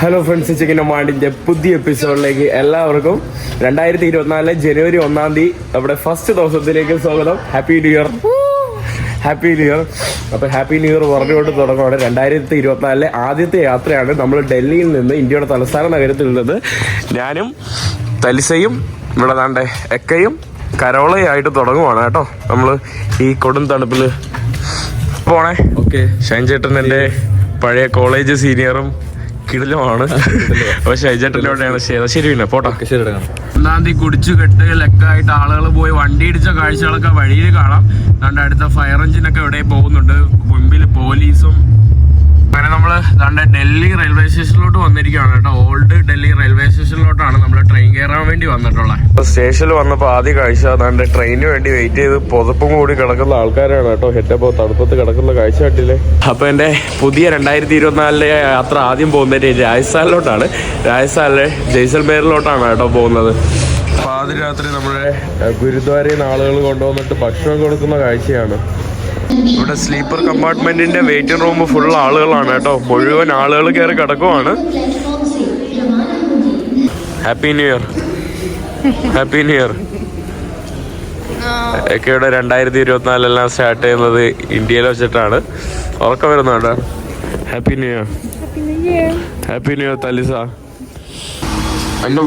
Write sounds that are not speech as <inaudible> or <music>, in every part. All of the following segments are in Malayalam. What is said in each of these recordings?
ഹലോ ഫ്രണ്ട്സ് ചിക്കൻ മാണ്ടിന്റെ പുതിയ എപ്പിസോഡിലേക്ക് എല്ലാവർക്കും. രണ്ടായിരത്തി ഇരുപത്തിനാല് ജനുവരി ഒന്നാം തീയതി നമ്മുടെ ഫസ്റ്റ് ദിവസത്തിലേക്ക് സ്വാഗതം. Happy new year happy new year അപ്പൊ ഹാപ്പി ന്യൂ ഇയർ പറഞ്ഞുകൊണ്ട് തുടങ്ങുകയാണ് രണ്ടായിരത്തി ഇരുപത്തിനാലിലെ ആദ്യത്തെ യാത്രയാണ് നമ്മൾ ഡൽഹിയിൽ നിന്ന് ഇന്ത്യയുടെ തലസ്ഥാന നഗരത്തിൽ നിന്ന് ഞാനും തലിസയും ഇവിടെ താണ്ടെ എക്കയും കരോളയായിട്ട് തുടങ്ങുവാണ് കേട്ടോ. നമ്മൾ ഈ കൊടും തണുപ്പിൽ പോണേ. ഓക്കെ ഷൈൻ ചേട്ടൻ എന്റെ പഴയ കോളേജ് സീനിയറും കിടിലുമാണ്. അപ്പൊ ഷൈൻ ചേട്ടന്റെ ശരി ശരി പിന്നെ പോട്ടോ. ഒന്നാം തീയതി കുടിച്ചു കെട്ട് ലക്കായിട്ട് ആളുകൾ പോയി വണ്ടി ഇടിച്ച കാഴ്ചകളൊക്കെ വഴിയിൽ കാണാം. അതുകൊണ്ട് അടുത്ത ഫയർ എഞ്ചിനൊക്കെ ഇവിടെ പോകുന്നുണ്ട്. മുമ്പിൽ പോലീസും അങ്ങനെ നമ്മൾ ഇതാണ്ട് ഡൽഹി റെയിൽവേ സ്റ്റേഷനിലോട്ട് വന്നിരിക്കുകയാണ് കേട്ടോ. ഓൾഡ് ഡൽഹി റെയിൽവേ സ്റ്റേഷനിലോട്ടാണ് നമ്മൾ ട്രെയിൻ കയറാൻ വേണ്ടി വന്നിട്ടുള്ളത്. സ്റ്റേഷനിൽ വന്നപ്പോൾ ആദ്യ കാഴ്ച അതാണ്ട് ട്രെയിനിന് വേണ്ടി വെയിറ്റ് ചെയ്ത് പുതപ്പും കൂടി കിടക്കുന്ന ആൾക്കാരാണ് കേട്ടോ. ഹെറ്റപ്പോ തണുപ്പത്ത് കിടക്കുന്ന കാഴ്ച കണ്ടില്ലേ അപ്പൊ എന്റെ പുതിയ രണ്ടായിരത്തി ഇരുപത്തിനാലിലെ യാത്ര ആദ്യം പോകുന്നത് രാജസ്ഥാനിലോട്ടാണ്. രാജസ്ഥാനിലെ ജയ്സൽമേറിലോട്ടാണ് കേട്ടോ പോകുന്നത്. പാതിരാത്രി നമ്മുടെ ഗുരുദ്വാരയിൽ നിന്ന് ആളുകൾ കൊണ്ടുവന്നിട്ട് ഭക്ഷണം കൊടുക്കുന്ന കാഴ്ചയാണ്. ഇവിടെ സ്ലീപ്പർ കമ്പാർട്ട്മെന്റിന്റെ വെയിറ്റിംഗ് റൂം ഫുൾ ആളുകളാണ് കേട്ടോ. മുഴുവൻ ആളുകൾ കയറി കിടക്കുവാണ്. Happy new year happy new year ഒക്കെയുടെ രണ്ടായിരത്തി ഇരുപത്തിനാലെല്ലാം സ്റ്റാർട്ട് ചെയ്യുന്നത് ഇന്ത്യയിൽ വെച്ചിട്ടാണ്. ഉറക്കം വരുന്നുണ്ട്? Happy new year happy new year തലിസ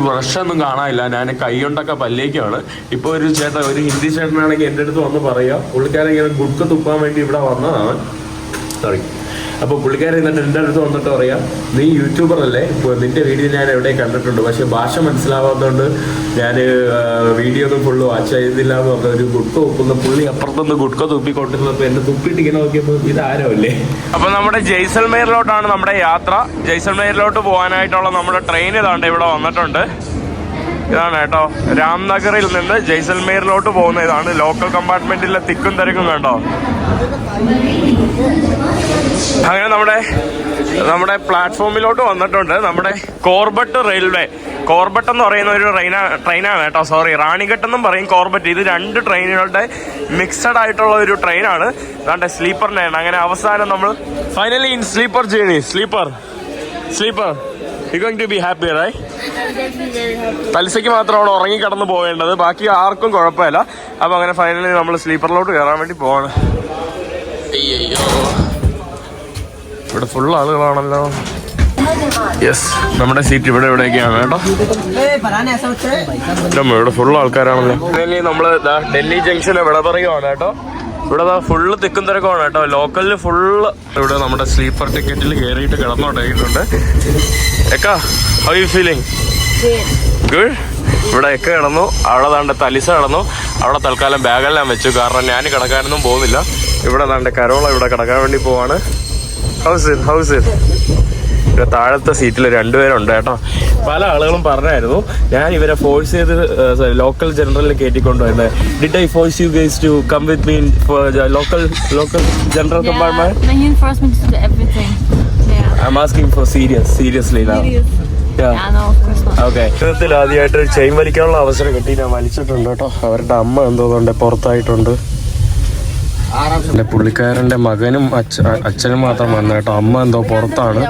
brush ഒന്നും കാണാനില്ല. ഞാൻ കൈ കൊണ്ടൊക്കെ പല്ലേക്കാണ്. ഇപ്പൊ ഒരു ചേട്ടൻ ഒരു ഹിന്ദി ചേട്ടനാണെങ്കിൽ എന്റെ അടുത്ത് വന്ന് പറയാ പുള്ളിക്കാരൻ ഇങ്ങനെ ഗുഡ്ക തുപ്പാൻ വേണ്ടി ഇവിടെ വന്നതാണ്. സോറി അപ്പൊ പുള്ളിക്കാരൻ എന്നിട്ട് എന്റെ അടുത്ത് വന്നിട്ട് പറയാം നീ യൂട്യൂബർ അല്ലേ? നിന്റെ വീഡിയോ ഞാൻ എവിടെ കണ്ടിട്ടുണ്ട്? പക്ഷെ ഭാഷ മനസ്സിലാവാത്തതുകൊണ്ട് ഞാൻ വീഡിയോ ഒന്നും ഫുള്ള് വാച്ച് ചെയ്തില്ല എന്ന് പറഞ്ഞ ഒരു ഗുഡ്ക ഒപ്പുന്ന പുള്ളി അപ്പുറത്തുനിന്ന് ഗുഡ്ക തുപ്പിക്കൊണ്ടിരുന്നപ്പോ എന്നെ തുപ്പിട്ട് ഇങ്ങനെ നോക്കിയപ്പോൾ ഇത് ആരോ അല്ലേ അപ്പൊ നമ്മുടെ ജയ്സൽമേറിലോട്ടാണ് നമ്മുടെ യാത്ര. ജയ്സൽമേറിലോട്ട് പോകാനായിട്ടുള്ള നമ്മുടെ ട്രെയിൻ ഇതാണ്ട് ഇവിടെ വന്നിട്ടുണ്ട്. ഇതാണ് കേട്ടോ. രാംനഗറിൽ നിന്ന് ജയ്സൽമേറിലോട്ട് പോകുന്ന ഇതാണ്. ലോക്കൽ കമ്പാർട്ട്മെന്റിലെ തിക്കും തിരക്കും കണ്ടോ? അങ്ങനെ നമ്മുടെ നമ്മുടെ പ്ലാറ്റ്ഫോമിലോട്ട് വന്നിട്ടുണ്ട്. നമ്മുടെ കോർബട്ട് റെയിൽവേ. കോർബട്ട് എന്ന് പറയുന്ന ഒരു ട്രെയിനാ ട്രെയിനാണ് കേട്ടോ. സോറി റാണിഘട്ട് എന്നും പറയും കോർബറ്റ് ഇത് രണ്ട് ട്രെയിനുകളുടെ മിക്സഡ് ആയിട്ടുള്ള ഒരു ട്രെയിനാണ് അതാണ്ട് സ്ലീപ്പറിനാണ് അങ്ങനെ അവസാനം നമ്മൾ finally in sleeper journey sleeper sleeper you going to be happy right പലിശയ്ക്ക് മാത്രമാണ് ഉറങ്ങി കിടന്ന് പോവേണ്ടത് ബാക്കി ആർക്കും കുഴപ്പമില്ല. അപ്പോൾ അങ്ങനെ ഫൈനലി നമ്മൾ സ്ലീപ്പറിലോട്ട് കയറാൻ വേണ്ടി പോവാണ്. അയ്യോ ഇവിടെ ഫുൾ ആളുകളാണല്ലോ. യെസ് നമ്മുടെ സീറ്റ് ഇവിടെ എവിടെയൊക്കെയാണ് കേട്ടോ. നമ്മൾ ഇവിടെ ഫുൾ ആൾക്കാരാണല്ലോ. ഡൽഹി നമ്മൾ ദാ ഡൽഹി ജംഗ്ഷന് വിട പറയുവാണ് കേട്ടോ. ഇവിടെ ഫുള്ള് തിക്കും തിരക്കുമാണ് കേട്ടോ. ലോക്കലിൽ ഫുള്ള് ഇവിടെ നമ്മുടെ സ്ലീപ്പർ ടിക്കറ്റിൽ കയറിയിട്ട് കിടന്നുണ്ടായിട്ടുണ്ട് എക്കാ ഹൗ യു ഫീലിംഗ് ഗുഡ് ഇവിടെ എക്ക കിടന്നു. അവിടെ താണ്ട് തലിസ കിടന്നു. അവിടെ തൽക്കാലം ബാഗെല്ലാം വെച്ചു. കാരണം ഞാൻ കിടക്കാനൊന്നും പോകുന്നില്ല. ഇവിടെ താണ്ട് കരോള ഇവിടെ കിടക്കാൻ വേണ്ടി പോവാണ്. ഹൗസ് ഹൗസ് ഇവിടെ താഴത്തെ സീറ്റിൽ രണ്ടുപേരുണ്ട് കേട്ടോ. പല ആളുകളും പറഞ്ഞായിരുന്നു ഞാൻ ഇവരെ ഫോഴ്സ് ചെയ്ത് ലോക്കൽ ജനറലിൽ കയറ്റിക്കൊണ്ടുവരുന്നത് did I force you guys to come with mean local local general compartment. I asking for serious seriously. Okay ജീവിതത്തിൽ ആദ്യമായിട്ട് ചെയിൻ വലിക്കാനുള്ള അവസരം കിട്ടി ഞാൻ വലിച്ചിട്ടുണ്ട് കേട്ടോ. അവരുടെ അമ്മ എന്തോന്നുണ്ട് പുറത്തായിട്ടുണ്ട്. എന്റെ പുള്ളിക്കാരന്റെ മകനും അച്ഛ അച്ഛനും മാത്രം വന്ന കേട്ടോ. അമ്മ എന്തോ പുറത്താണ്.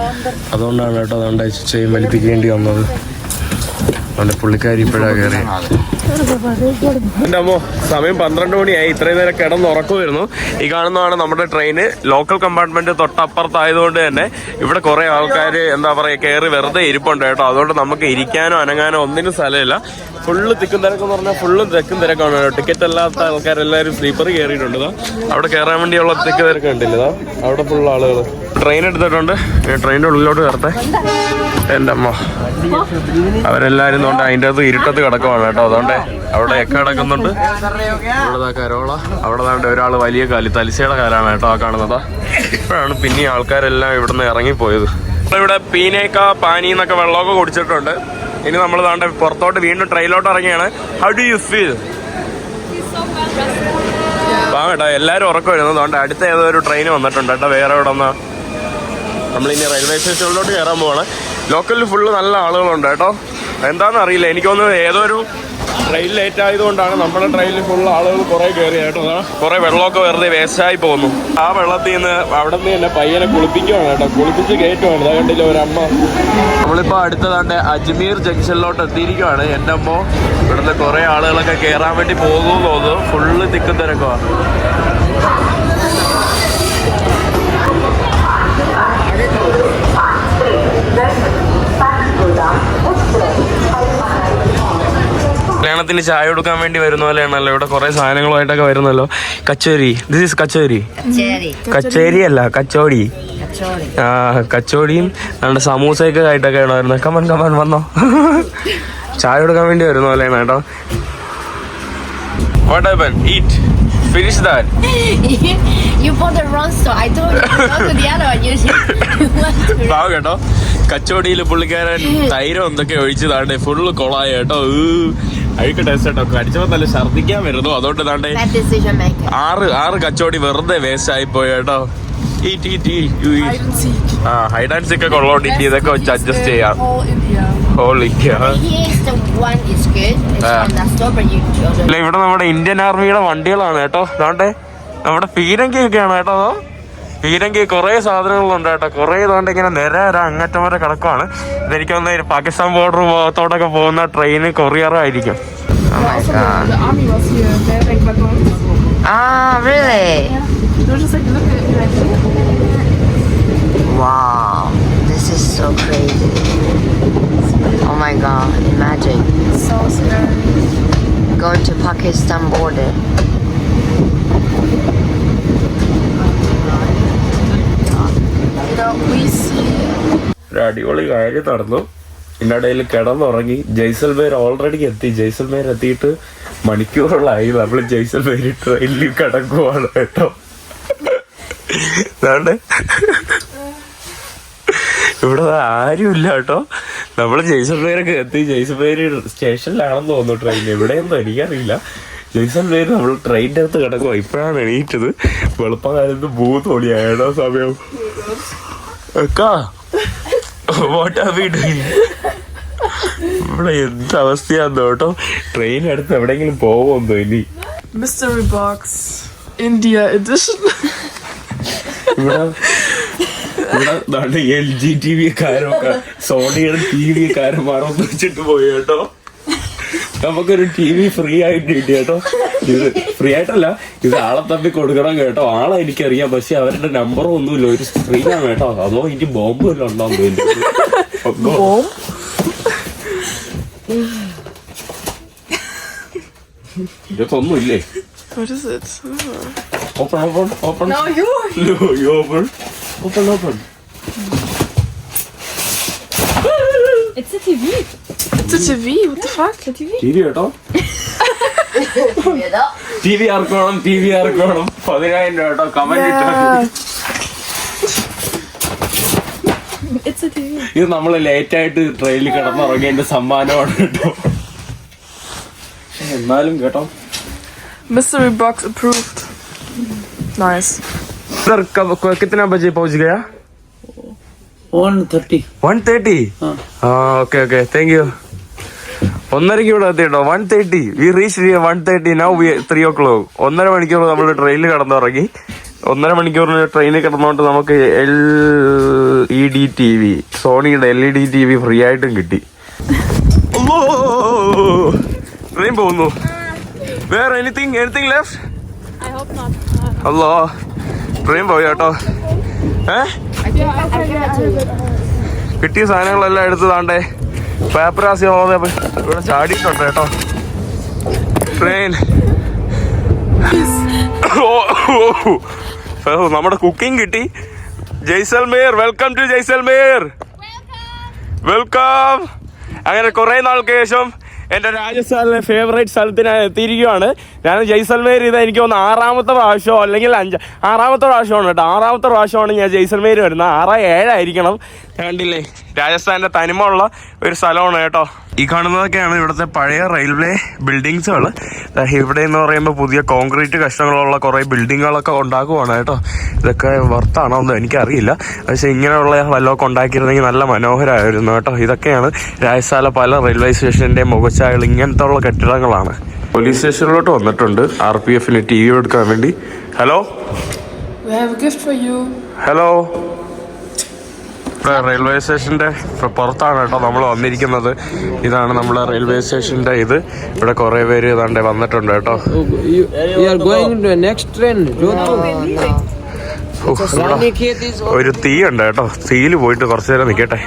അതുകൊണ്ടാണ് കേട്ടോ അതുകൊണ്ട് ചെയിൻ വലിപ്പിക്കേണ്ടി വന്നത്. അതുകൊണ്ട് പുള്ളിക്കാരി ഇപ്പോഴാണ് കയറി എന്റെ അമ്മോ സമയം പന്ത്രണ്ട് മണിയായി. ഇത്രയും നേരം കിടന്ന് ഉറക്കുമായിരുന്നു. ഈ കാണുന്നതാണ് നമ്മുടെ ട്രെയിന് ലോക്കൽ കമ്പാർട്ട്മെന്റ് തൊട്ടപ്പുറത്തായതുകൊണ്ട് തന്നെ ഇവിടെ കുറെ ആൾക്കാർ എന്താ പറയാ കയറി വെറുതെ ഇരിപ്പുണ്ട് കേട്ടോ. അതുകൊണ്ട് നമുക്ക് ഇരിക്കാനോ അനങ്ങാനോ ഒന്നിനും സ്ഥലമില്ല. ഫുള്ള് തിക്കും തിരക്കെന്ന് പറഞ്ഞാൽ ഫുള്ളും തിരക്കും തിരക്കാണ് ടിക്കറ്റ് അല്ലാത്ത ആൾക്കാരെല്ലാവരും സ്ലീപ്പർ കയറിയിട്ടുണ്ട് അവിടെ കയറാൻ വേണ്ടിയുള്ള തിക്ക് തിരക്ക് കണ്ടില്ല ഇതാ. അവിടെ ഫുള്ള് ആളുകൾ ട്രെയിൻ എടുത്തിട്ടുണ്ട്. ട്രെയിനിന്റെ ഉള്ളിലോട്ട് കയറട്ടെ. എന്റെ അമ്മ അവരെല്ലാരും കൊണ്ട് അതിന്റെ അകത്ത് ഇരുട്ടത്ത് കിടക്കുവാണ് കേട്ടോ. അതുകൊണ്ട് അവിടെ എക്ക കിടക്കുന്നുണ്ട്. ഇവിടെ കരോള. അവിടെ ദാണ്ട് ഒരാൾ വലിയ കാലി തലിശയുടെ കാലാണ് കേട്ടോ ആ കാണുന്നത്. ഇപ്പോഴാണ് പിന്നെ ആൾക്കാരെല്ലാം ഇവിടുന്ന് ഇറങ്ങിപ്പോയത്. ഇവിടെ പീനേക്ക പാനി എന്നൊക്കെ വെള്ളമൊക്കെ കുടിച്ചിട്ടുണ്ട്. ഇനി നമ്മൾ ദാണ്ട് പുറത്തോട്ട് വീണ്ടും ട്രെയിനിലോട്ട് ഇറങ്ങിയാണ്. ഹൗ ഡു യു ഫീൽ ആ കേട്ടോ എല്ലാവരും ഉറക്കം വരുന്നത് അതുകൊണ്ട് അടുത്ത ഏതോ ഒരു ട്രെയിൻ വന്നിട്ടുണ്ട് കേട്ടോ. വേറെ ഇവിടെ നിന്ന് നമ്മളിനി റെയിൽവേ സ്റ്റേഷനിലോട്ട് കയറാൻ പോവാണ്. ലോക്കലിൽ ഫുള്ള് നല്ല ആളുകളുണ്ട് കേട്ടോ. എന്താണെന്ന് അറിയില്ല. എനിക്ക് തോന്നുന്നു ഏതോ ഒരു ട്രെയിൻ ലേറ്റ് ആയതുകൊണ്ടാണ് നമ്മുടെ ട്രെയിനിൽ ഫുൾ ആളുകൾ കുറെ കയറി കേട്ടോ. കുറെ വെള്ളമൊക്കെ വെറുതെ വേസ്റ്റായി പോകുന്നു. ആ വെള്ളത്തിൽ നിന്ന് അവിടെ നിന്ന് തന്നെ പയ്യനെ കുളിപ്പിക്കുവാണ് കേട്ടോ. കുളിപ്പിച്ച് കയറ്റുവാണ് കണ്ടില്ല ഒരമ്മ. നമ്മളിപ്പോ അടുത്തതാണ്ട് അജ്മീർ ജംഗ്ഷനിലോട്ട് എത്തിയിരിക്കുവാണ്. എന്റെ അമ്മ ഇവിടുന്ന് കുറെ ആളുകളൊക്കെ കയറാൻ വേണ്ടി പോകുമെന്ന് തോന്നുന്നു. ഫുള്ള് തിക്കും തിരക്കുവാ. കല്യാണത്തിന് ചായ കൊടുക്കാൻ വേണ്ടി വരുന്ന പോലെയാണല്ലോ. ഇവിടെ കുറെ സാധനങ്ങളുമായിട്ടൊക്കെ വരുന്നല്ലോ. കച്ചേരി. ദിസ് ഇസ് കച്ചേരി. കച്ചേരി. അല്ല കച്ചോടി. ആ കച്ചോടിയും നമ്മുടെ സമൂസയൊക്കെ ആയിട്ടൊക്കെ ആയിട്ടൊക്കെയാണ് വരുന്നത്. കമൻ കമൻ വന്നോ. ചായ കൊടുക്കാൻ വേണ്ടി വരുന്ന പോലെയാണ് കേട്ടോ. What happen eat finish that you bought the wrong store. I told you to go to the other one. You, you want to. പാവം കേട്ടോ. കച്ചോടിയിൽ പുള്ളിക്കാരൻ തൈരം എന്തൊക്കെ ഒഴിച്ചതാണ്. ഫുള്ള് കൊളായ കേട്ടോ. അഴുക്ക് ടേസ്റ്റ് കേട്ടോ കടിച്ചപ്പോ നല്ല ഛർദിക്കാൻ വരുന്നു. അതുകൊണ്ട് താണ്ടെ. ആറ് ആറ് കച്ചോടി വെറുതെ വേസ്റ്റ് ആയി പോയി കേട്ടോ. ആ ഹൈഡ് ആൻഡ് സിക്ക് ഒക്കെ ഉള്ളതുകൊണ്ട് ഇനി ഇതൊക്കെ വെച്ച് അഡ്ജസ്റ്റ് ചെയ്യാം. ഇവിടെ നമ്മുടെ ഇന്ത്യൻ ആർമിയുടെ വണ്ടികളാണ് കേട്ടോ. അതാണ്ടേ നമ്മുടെ പീരങ്കി ഒക്കെയാണ് കേട്ടോ. അതോ? ഈരങ്കി കുറേ സാധനങ്ങളുണ്ട് കേട്ടോ. കുറേ ഇതുകൊണ്ട് ഇങ്ങനെ നേരെ അങ്ങറ്റം വരെ കിടക്കുവാണ്. ഇതെനിക്കൊന്ന് പാകിസ്ഥാൻ ബോർഡർ ഭാഗത്തോടൊക്കെ പോകുന്ന ട്രെയിൻ കൊറിയറും ആയിരിക്കും. Oh, oh, ah, oh my god, imagine. So scary. Going to Pakistan border. അടിപൊളി കാര്യം നടന്നു. ഇതിനിടയിൽ കിടന്നുറങ്ങി. ജയ്സൽമേർ ഓൾറെഡി എത്തി. ജയ്സൽമേർ എത്തിയിട്ട് മണിക്കൂറുകളായി. നമ്മൾ ജയ്സൽമേർ ട്രെയിനിൽ കിടക്കുവാണ് കേട്ടോ. ഇവിടെ ആരുമില്ല കേട്ടോ. നമ്മൾ ജയ്സൽമേരൊക്കെ എത്തി. ജയ്സൽമേര് സ്റ്റേഷനിലാണെന്ന് തോന്നുന്നു ട്രെയിൻ. എവിടെയെന്നോ എനിക്കറിയില്ല. ജയ്സൽമേര് നമ്മൾ ട്രെയിനിന്റെ അകത്ത് കിടക്കുക ഇപ്പോഴാണ് എണീറ്റത്. വെളുപ്പകാലത്ത് മൂന്ന് തോണിയായോ സമയം. What are we doing? ഇവിടെ എന്ത് അവസ്ഥയാന്ന് കേട്ടോ. ട്രെയിൻ അടുത്ത് എവിടെയെങ്കിലും പോകുമെന്നോ ഇനി. മിസ്റ്ററി ബോക്സ് ഇന്ത്യ എഡിഷൻ ഇവിടെ ഇവിടെ എൽ ജി ടി വി കാരൊക്കെ സോണിയുടെ ടി വി കാരന്മാരൊന്നും വെച്ചിട്ട് പോയി കേട്ടോ. നമുക്കൊരു ടി വി ഫ്രീ ആയിട്ട് കിട്ടി കേട്ടോ. ഇത് ഫ്രീ ആയിട്ടല്ല ഇത് ആളെ തപ്പി കൊടുക്കണം കേട്ടോ ആളെ എനിക്കറിയാം പക്ഷെ അവരുടെ നമ്പറും ഒന്നുമില്ല ഒരു സ്ക്രീനാണ് കേട്ടോ അതോ എനിക്ക് ബോംബ് വല്ലതും ഉണ്ടാവും <laughs> ഇതൊന്നുമില്ലേ What is it? Open open open No, you. No, you open. Open, open. It's a TV. It's a TV. What the fuck? A TV. TV, കേട്ടോ <laughs> ടി വി ആർക്ക് വേണം ടി വി ആർക്ക് വേണം പതിനായിരം രൂപ കേട്ടോ കമന്റ് ഇട്ടാൽ It's a TV. ഇത് നമ്മൾ ലേറ്റ് ആയിട്ട് ട്രെയിനിൽ കിടന്നുറങ്ങിയതിന്റെ സമ്മാനമാണ് കേട്ടോ എന്നാലും കേട്ടോ Mystery box approved. Nice. Sir कब कितना बजे पहुंच गया वन थर्टी വൺ തേർട്ടി ആ ഓക്കെ ഓക്കെ താങ്ക് യു ഒന്നരക്ക് ഇവിടെ എത്തിയിട്ടോ one thirty we reach one thirty now we three o'clock ഒന്നര മണിക്കൂർ നമ്മൾ ട്രെയിനിൽ കടന്നുറങ്ങി. ഒന്നര മണിക്കൂറിന് ട്രെയിനിൽ കിടന്നുകൊണ്ട് നമുക്ക് L E D T V സോണിയുടെ L E D T V free ആയിട്ടും കിട്ടി. ട്രെയിൻ പോകുന്നു. വേറെ anything anything left. Hello! Train പോയി കേട്ടോ. ഏ? കിട്ടിയ സാധനങ്ങളെല്ലാം എടുത്ത് താണ്ടേ. പേപ്പറാസി പോകാതെ ഇവിടെ ചാടിയിട്ടുണ്ട് കേട്ടോ. ട്രെയിൻ നമ്മുടെ കുക്കിംഗ് കിട്ടി. Jaisalmer welcome to Jaisalmer. Welcome അങ്ങനെ കുറെ നാൾക്ക് ശേഷം എന്റെ രാജസ്ഥാനിലെ ഫേവറേറ്റ് സ്ഥലത്തിനായി എത്തിയിരിക്കുകയാണ്. ഞാൻ ജയ്സൽമേർ ഇത് എനിക്ക് തോന്നുന്നു ആറാമത്തെ പ്രാവശ്യമോ അല്ലെങ്കിൽ അഞ്ച് ആറാമത്തെ പ്രാവശ്യമാണ് കേട്ടോ. ആറാമത്തെ പ്രാവശ്യമാണ് ഞാൻ ജയ്സൽമേർ വരുന്നത്. ആറ് ഏഴായിരിക്കണം കണ്ടില്ലേ? രാജസ്ഥാന്റെ തനിമ ഉള്ള ഒരു സ്ഥലമാണ് കേട്ടോ. ഈ കാണുന്നതൊക്കെയാണ് ഇവിടുത്തെ പഴയ റെയിൽവേ ബിൽഡിങ്സുകൾ ഇവിടെ എന്ന് പറയുമ്പോൾ പുതിയ കോൺക്രീറ്റ് കഷ്ണങ്ങളുള്ള കുറേ ബിൽഡിങ്ങുകളൊക്കെ ഉണ്ടാക്കുവാണ് കേട്ടോ. ഇതൊക്കെ വർത്താണോ എന്ന് എനിക്കറിയില്ല. പക്ഷേ ഇങ്ങനെയുള്ള വല്ലതൊക്കെ ഉണ്ടാക്കിയിരുന്നെങ്കിൽ നല്ല മനോഹരമായിരുന്നു കേട്ടോ. ഇതൊക്കെയാണ് രാജസ്ഥാനിലെ പല റെയിൽവേ സ്റ്റേഷന്റെ മുഖച്ചായകൾ ഇങ്ങനത്തെ ഉള്ള കെട്ടിടങ്ങളാണ്. പോലീസ് സ്റ്റേഷനിലോട്ട് വന്നിട്ടുണ്ട്. ആർ പി എഫിന് ടി വി എടുക്കാൻ വേണ്ടി. Hello We have a gift for you. Hello railway സ്റ്റേഷന്റെ പുറത്താണ് കേട്ടോ നമ്മൾ വന്നിരിക്കുന്നത്. ഇതാണ് നമ്മൾ റെയിൽവേ സ്റ്റേഷന്റെ ഇത്. ഇവിടെ കുറെ പേര് ഇതാണ്ട് വന്നിട്ടുണ്ട് കേട്ടോ. You, you are going to next train. Jodhpur. ഉഫ്, ഇവിടെ ഒരു തീ ഉണ്ട് കേട്ടോ. തീയിൽ പോയിട്ട് കുറച്ചു നേരം നിൽക്കട്ടെ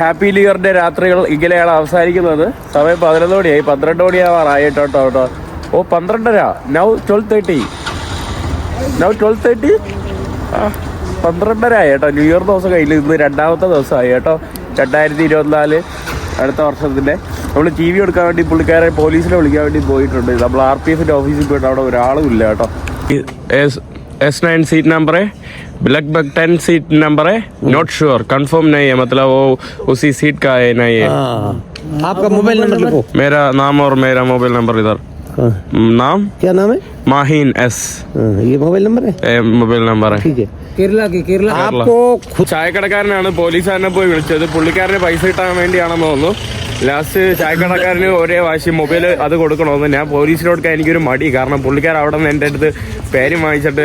ഹാപ്പി ന്യൂ ഇയറിന്റെ രാത്രികൾ ഇങ്ങനെയാണ് അവസാനിക്കുന്നത്. സമയം പതിനൊന്ന് മണിയായി. പന്ത്രണ്ട് മണിയാവാറായിട്ടോ കേട്ടോ കേട്ടോ ഓ പന്ത്രണ്ടര. Now twelve thirty now twelve thirty പന്ത്രണ്ടര ആയി കേട്ടോ. ന്യൂ ഇയർ ദിവസം കഴിഞ്ഞു ഇന്ന് രണ്ടാമത്തെ ദിവസമായി കേട്ടോ. രണ്ടായിരത്തി ഇരുപത്തിനാല് അടുത്ത വർഷത്തിന്റെ നമ്മൾ ടി വി എടുക്കാൻ വേണ്ടി പുള്ളിക്കാരെ പോലീസിനെ വിളിക്കാൻ വേണ്ടി പോയിട്ടുണ്ട്. നമ്മൾ ആർ പി എഫിന്റെ ഓഫീസിൽ പോയിട്ട് അവിടെ ഒരാളും ഇല്ല കേട്ടോ. एस नाइन सीट नंबर है लगभग टेन सीट नंबर है नॉट श्योर कंफर्म नहीं है मतलब वो उसी सीट का है नहीं है हाँ। आपका मोबाइल नंबर लिखो मेरा नाम और मेरा मोबाइल नंबर इधर हाँ। नाम क्या नाम है माहीन एस हाँ, ये मोबाइल नंबर है ए, मोबाइल नंबर है ठीक है केरला की केरला आपको खुद ചായക്കടക്കാരനാണ് പോലീസുകാരനെ പോയി വിളിച്ചത് പുള്ളിക്കാരന് പൈസ കിട്ടാൻ വേണ്ടിയാണെന്ന് തോന്നുന്നു ലാസ്റ്റ് ചായക്കടക്കാരന് ഒരേ വാശി. മൊബൈൽ അത് കൊടുക്കണമെന്ന് ഞാൻ പോലീസിലോട്ട് കൊടുക്കാൻ എനിക്കൊരു മടി. കാരണം പുള്ളിക്കാർ അവിടെ നിന്ന് എന്റെ അടുത്ത് പേര് വാങ്ങിച്ചിട്ട്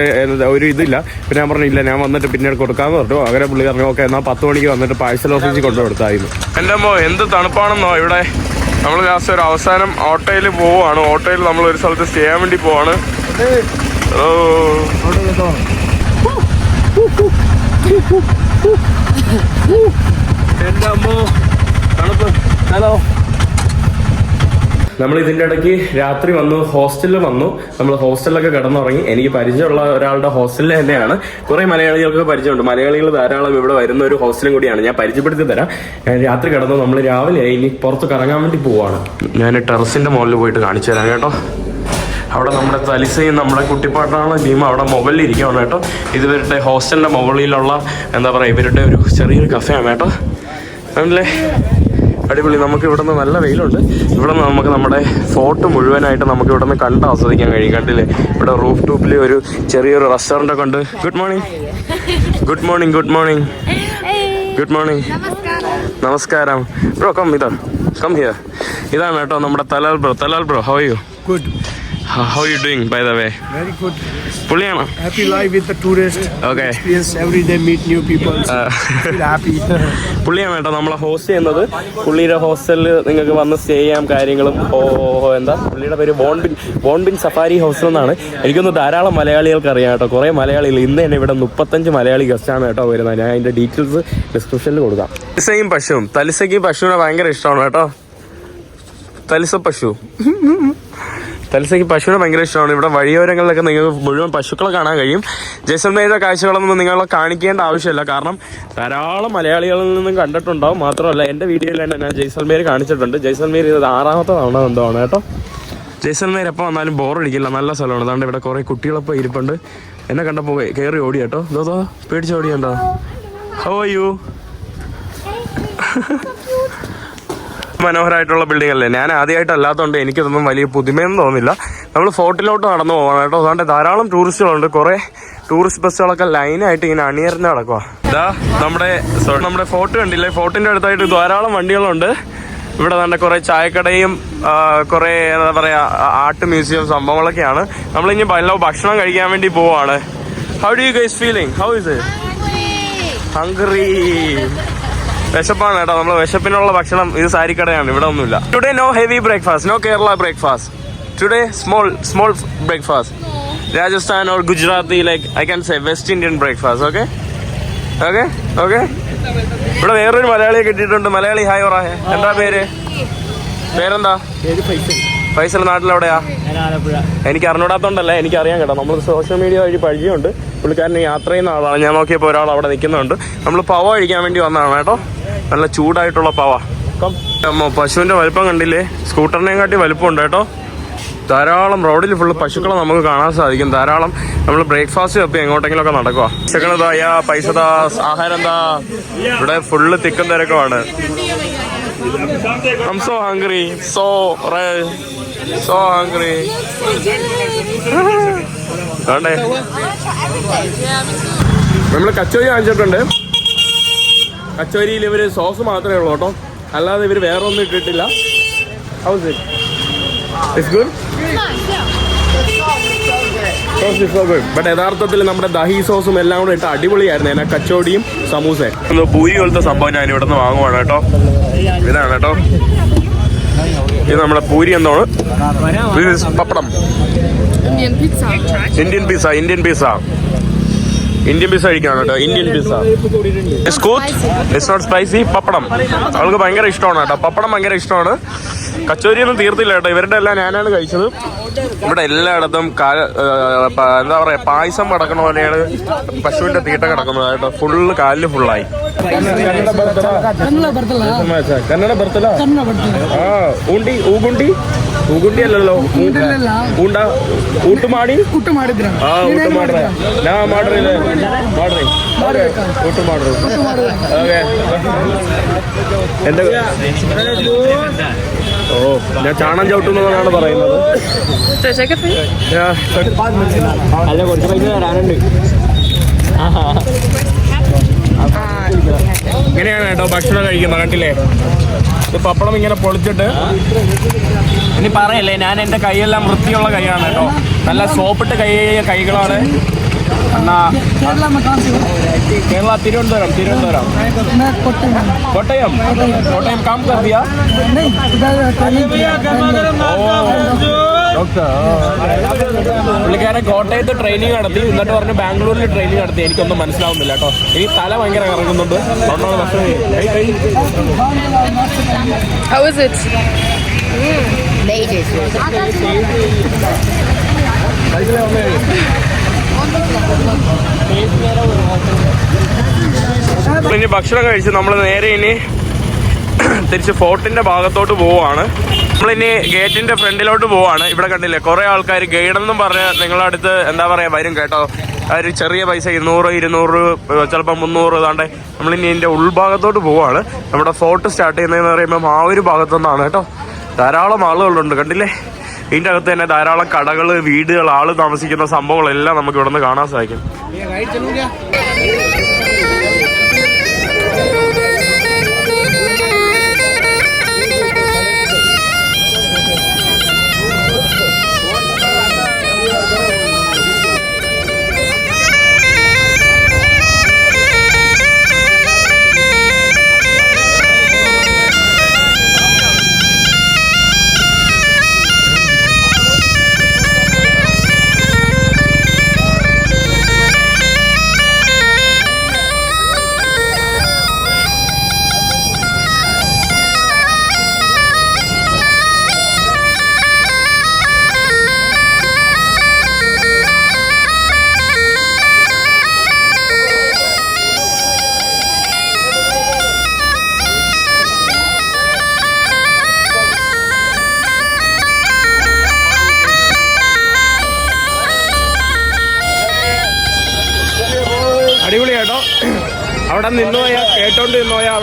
ഒരു ഇതില്ല. പിന്നെ ഞാൻ പറഞ്ഞില്ല ഞാൻ വന്നിട്ട് പിന്നീട് കൊടുക്കാമെന്ന് പറഞ്ഞു. അങ്ങനെ പുള്ളി പറഞ്ഞു ഓക്കെ എന്നാൽ പത്ത് മണിക്ക് വന്നിട്ട് പാഴ്സൽ ഓഫീസിൽ കൊണ്ടു കൊടുത്തായിരുന്നു. എന്റെ അമ്മോ എന്ത് തണുപ്പാണെന്നോ ഇവിടെ. നമ്മൾ ലാസ്റ്റ് ഒരു അവസാനം ഓട്ടോയിൽ പോവാണ് ഓട്ടോയിൽ നമ്മൾ ഒരു സ്ഥലത്ത് സ്റ്റേ ചെയ്യാൻ വേണ്ടി പോവാണ്. ഓ എന്റെ അമ്മോ തണുപ്പ്. ഹലോ നമ്മൾ ഇതിന്റെ ഇടയ്ക്ക് രാത്രി വന്നു ഹോസ്റ്റലിൽ വന്നു. നമ്മൾ ഹോസ്റ്റലിലൊക്കെ കിടന്നുറങ്ങി. എനിക്ക് പരിചയമുള്ള ഒരാളുടെ ഹോസ്റ്റലിൽ തന്നെയാണ്. കുറേ മലയാളികൾക്ക് പരിചയമുണ്ട്. മലയാളികൾ ധാരാളം ഇവിടെ വരുന്ന ഒരു ഹോസ്റ്റലും കൂടിയാണ്. ഞാൻ പരിചയപ്പെടുത്തി തരാം. രാത്രി കിടന്നു നമ്മൾ രാവിലെ ഇനി പുറത്ത് കറങ്ങാൻ വേണ്ടി പോവാണ്. ഞാൻ ടെറസിന്റെ മുകളിൽ പോയിട്ട് കാണിച്ചു തരാം കേട്ടോ. അവിടെ നമ്മുടെ തലിസയും നമ്മുടെ കുട്ടിപ്പാട്ടാണ്. ടീം അവിടെ മുകളിൽ ഇരിക്കുകയാണ് കേട്ടോ. ഇത് ഇവരുടെ ഹോസ്റ്റലിന്റെ മുകളിലുള്ള എന്താ പറയുക ഇവരുടെ ഒരു ചെറിയൊരു കഫയാണ് കേട്ടോ. ആണല്ലേ അടിപൊളി. നമുക്ക് ഇവിടെ നിന്ന് നല്ല വെയിലുണ്ട്. ഇവിടെ നിന്ന് നമുക്ക് നമ്മുടെ ഫോർട്ട് മുഴുവനായിട്ട് നമുക്ക് ഇവിടെ നിന്ന് കണ്ട് ആസ്വദിക്കാൻ കഴിയും. കണ്ടില്ലേ? ഇവിടെ റൂഫ് ടോപ്പിൽ ഒരു ചെറിയൊരു റെസ്റ്റോറന്റ് ഒക്കെ ഉണ്ട്. Good morning good morning good morning good morning നമസ്കാരം. ബ്രോ കം ഇതാ. കം ഹിയർ ഇതാണ് കേട്ടോ നമ്മുടെ Talal bro. Talal bro how you Good. How you doing by the way Very good. പുള്ളിയാണോ? Happy life with the tourist. Okay Experience every day, meet new people. Feel happy. <laughs> പുള്ളിയാണ് കേട്ടോ നമ്മളെ ഹോസ്റ്റ് ചെയ്യുന്നത്. പുള്ളിയുടെ ഹോസ്റ്റലിൽ നിങ്ങൾക്ക് വന്ന് സ്റ്റേ ചെയ്യാം കാര്യങ്ങളും. എന്താ? പുള്ളിയുടെ പേര് ബോൺബിൻ ബോൺബിൻ സഫാരി ഹോസ്റ്റൽ എന്നാണ്. എനിക്കൊന്ന് ധാരാളം മലയാളികൾക്ക് അറിയാം കേട്ടോ. കുറേ മലയാളികൾ ഇന്ന് തന്നെ ഇവിടെ മുപ്പത്തഞ്ച് മലയാളി ഗസ്റ്റാണ് കേട്ടോ വരുന്നത്. ഞാൻ അതിന്റെ ഡീറ്റെയിൽസ് ഡിസ്ക്രിപ്ഷനിൽ കൊടുക്കാം. തലിസയും പശുവും. തലിസയ്ക്ക് പശുവിനെ ഭയങ്കര ഇഷ്ടമാണ് കേട്ടോ. തലിസ പശു. തലസയ്ക്ക് പശുവിനെ ഭയങ്കര ഇഷ്ടമാണ്. ഇവിടെ വഴിയോരങ്ങളിലൊക്കെ നിങ്ങൾക്ക് മുഴുവൻ പശുക്കളെ കാണാൻ കഴിയും. ജയ്സൽമേരുടെ കാഴ്ചകളൊന്നും നിങ്ങളെ കാണിക്കേണ്ട ആവശ്യമില്ല. കാരണം ധാരാളം മലയാളികളിൽ നിന്നും കണ്ടിട്ടുണ്ടാവും. മാത്രമല്ല എന്റെ വീഡിയോയിൽ തന്നെ ഞാൻ ജയ്സൽമേർ കാണിച്ചിട്ടുണ്ട്. ജയ്സൽമേർ ഇത് ആറാമത്തെ തവണ എന്താണ് കേട്ടോ? ജയ്സൽമേർ എപ്പോൾ വന്നാലും ബോറടിക്കില്ല. നല്ല സ്ഥലമാണ്. അതുകൊണ്ട് ഇവിടെ കുറേ കുട്ടികളൊപ്പം ഇരിപ്പുണ്ട്. എന്നെ കണ്ടപ്പോൾ കയറി ഓടി കേട്ടോ. ഇതോ പേടിച്ച് ഹൗ യു മനോഹരമായിട്ടുള്ള ബിൽഡിംഗ് അല്ലേ ഞാൻ ആദ്യമായിട്ട് അല്ലാത്തതുകൊണ്ട് എനിക്കിതൊന്നും വലിയ പുതുമയൊന്നും തോന്നില്ല. നമ്മൾ ഫോർട്ടിലോട്ട് നടന്നു പോകണം കേട്ടോ. അതുകൊണ്ട് ധാരാളം ടൂറിസ്റ്റുകളുണ്ട്. കുറേ ടൂറിസ്റ്റ് ബസ്സുകളൊക്കെ ലൈനായിട്ട് ഇങ്ങനെ അണിയറിഞ്ഞ് നടക്കുക ഇതാ നമ്മുടെ നമ്മുടെ ഫോർട്ട് കണ്ടില്ലേ? ഫോർട്ടിന്റെ അടുത്തായിട്ട് ധാരാളം വണ്ടികളുണ്ട്. ഇവിടെ തന്നെ കുറേ ചായക്കടയും കുറേ എന്താ പറയാ ആർട്ട് മ്യൂസിയം സംഭവങ്ങളൊക്കെയാണ്. നമ്മളിനി വല്ല ഭക്ഷണം കഴിക്കാൻ വേണ്ടി പോവാണ്. How do you guys feeling how is hungry വിശപ്പാണ് കേട്ടോ. നമ്മൾ വിശപ്പിനുള്ള ഭക്ഷണം ഇത് സാരിക്കടയാണ്. ഇവിടെ ഒന്നുമില്ല. Today no heavy breakfast no Kerala breakfast today small small breakfast Rajasthan or Gujarati like I can say west Indian breakfast okay okay okay ഇവിടെ വേറൊരു മലയാളിയെ കിട്ടിയിട്ടുണ്ട്. മലയാളി ഹായ് പറ. എന്താ പേര്? പേരെന്താ? ഫൈസൽ. നാട്ടിലെവിടെയാ? എനിക്ക് അറിഞ്ഞൂടാത്തോണ്ടല്ല എനിക്ക് അറിയാൻ കേട്ടോ. നമ്മൾ സോഷ്യൽ മീഡിയ വഴി പരിചയമുണ്ട് പുള്ളിക്കാരൻ യാത്ര ചെയ്യുന്ന ആളാണ്. ഞാൻ നോക്കിയപ്പോൾ ഒരാൾ അവിടെ നിൽക്കുന്നുണ്ട്. നമ്മൾ പവ കഴിക്കാൻ വേണ്ടി വന്നതാണ് കേട്ടോ. നല്ല ചൂടായിട്ടുള്ള പവ. അമ്മോ പശുവിന്റെ വലിപ്പം കണ്ടില്ലേ? സ്കൂട്ടറിനെയും കാട്ടി വലിപ്പമുണ്ട് കേട്ടോ. ധാരാളം റോഡിൽ ഫുള്ള് പശുക്കളെ നമുക്ക് കാണാൻ സാധിക്കും. ധാരാളം നമ്മൾ ബ്രേക്ക്ഫാസ്റ്റ് ഒക്കെ എങ്ങോട്ടെങ്കിലും ഒക്കെ നടക്കുക പൈസ താ ആഹാരം എന്താ? ഇവിടെ ഫുള്ള് തിക്കും തിരക്കുമാണ്. I'm so hungry. So red. So hungry. വേണ്ടേ? നമ്മൾ കച്ചോരി വാങ്ങിച്ചിട്ടുണ്ട്. കച്ചോരിയിൽ ഇവർ സോസ് മാത്രമേ ഉള്ളൂ കേട്ടോ. അല്ലാതെ ഇവർ വേറെ ഒന്നും ഇട്ടിട്ടില്ല how's it's good sauce is so good but യഥാർത്ഥത്തിൽ നമ്മുടെ ദഹി സോസും എല്ലാം കൂടെ ഇട്ട് അടിപൊളിയായിരുന്നു. എന്നാ കച്ചോടിയും സമൂസയും. ഒന്ന് പൂരി പോലത്തെ സംഭവം ഞാൻ ഇവിടെ നിന്ന് വാങ്ങുവാണ് കേട്ടോ. ഇതാണ് കേട്ടോ. ഇത് നമ്മുടെ പൂരി എന്താണ്? പപ്പടം. Indian pizza. Indian pizza Indian pizza Indian pizza കഴിക്കണം കേട്ടോ Indian pizza it's it's not spicy പപ്പടം. അവൾക്ക് ഭയങ്കര ഇഷ്ടമാണ് കേട്ടോ. പപ്പടം ഭയങ്കര ഇഷ്ടമാണ്. കച്ചോരി ഒന്നും തീർത്തില്ല കേട്ടോ. ഇവരുടെ എല്ലാം ഞാനാണ് കഴിച്ചത്. ഇവിടെ എല്ലായിടത്തും കാ- എന്താ പറയാ പായസം കിടക്കണ പോലെയാണ് പശുവിന്റെ തീട്ട കിടക്കുന്നത് കേട്ടോ. ഫുള്ള് കാലിൽ ഫുള്ളായി കന്നഡ ബർത്തല. ആ ഊണ്ടി ഊಗುಂಡಿ ಊಗುಂಡಿ ಅಲ್ಲಲ್ಲೋ ಊಂಡ ಊಟ ಮಾಡಿ ಊಟ ಮಾಡಿದ್ರ ಹಾ ಊಟ ಮಾಡ್ರಿ ನಾ ಮಾಡ್ರಿ ಇಲ್ಲ. ಮಾಡ್ರಿ ಊಟ ಮಾಡ್ರಿ ಓಕೆ എന്റെ ഓ ഞാൻ ചാണം ചവിട്ടുന്നതാണ് പറയുന്നത് ഞാൻ- അല്ല കുറച്ച് പൈസ തരാനുണ്ട് ഇങ്ങനെയാണ് കേട്ടോ ഭക്ഷണം കഴിക്കുന്നത് കണ്ടില്ലേ ഇത് പപ്പടം ഇങ്ങനെ പൊളിച്ചിട്ട് ഇനി പറയല്ലേ ഞാൻ എന്റെ കൈയെല്ലാം വൃത്തിയുള്ള കൈയാണ് കേട്ടോ നല്ല സോപ്പിട്ട് കൈ കൈകളാണ് എന്നാ കേരള തിരുവനന്തപുരം തിരുവനന്തപുരം കോട്ടയം കോട്ടയം കാം കറിയാ ഓ പുള്ളിക്കാരൻ കോട്ടയത്ത് ട്രെയിനിങ് നടത്തി. എന്നിട്ട് പറഞ്ഞ് ബാംഗ്ലൂരിൽ ട്രെയിനിങ് നടത്തി. എനിക്കൊന്നും മനസ്സിലാവുന്നില്ല കേട്ടോ. ഈ തല ഭയങ്കര കറങ്ങുന്നുണ്ട്. ഭക്ഷണം ഇനി ഭക്ഷണം കഴിച്ച് നമ്മൾ നേരെ ഇനി തിരിച്ച് ഫോർട്ടിന്റെ ഭാഗത്തോട്ട് പോവാണ്. നമ്മളിനി ഗേറ്റിന്റെ ഫ്രണ്ടിലോട്ട് പോവാണ്. ഇവിടെ കണ്ടില്ലേ കുറെ ആൾക്കാർ ഗൈഡെന്നും പറഞ്ഞ് നിങ്ങളുടെ അടുത്ത് എന്താ പറയാ വരും കേട്ടോ. ഒരു ചെറിയ പൈസ ഇരുന്നൂറ് ഇരുന്നൂറ് ചിലപ്പോൾ മുന്നൂറ് ഇതാണ്ട് നമ്മളിനി ഇതിന്റെ ഉൾഭാഗത്തോട്ട് പോവാണ്. നമ്മുടെ ഫോർട്ട് സ്റ്റാർട്ട് ചെയ്യുന്നതെന്ന് പറയുമ്പോൾ ആ ഒരു ഭാഗത്തു നിന്നാണ് കേട്ടോ. ധാരാളം ആളുകളുണ്ട് കണ്ടില്ലേ? ഇതിന്റെ അകത്ത് തന്നെ ധാരാളം കടകൾ വീടുകൾ ആൾ താമസിക്കുന്ന സംഭവങ്ങളെല്ലാം നമുക്ക് ഇവിടെ നിന്ന് കാണാൻ സാധിക്കും.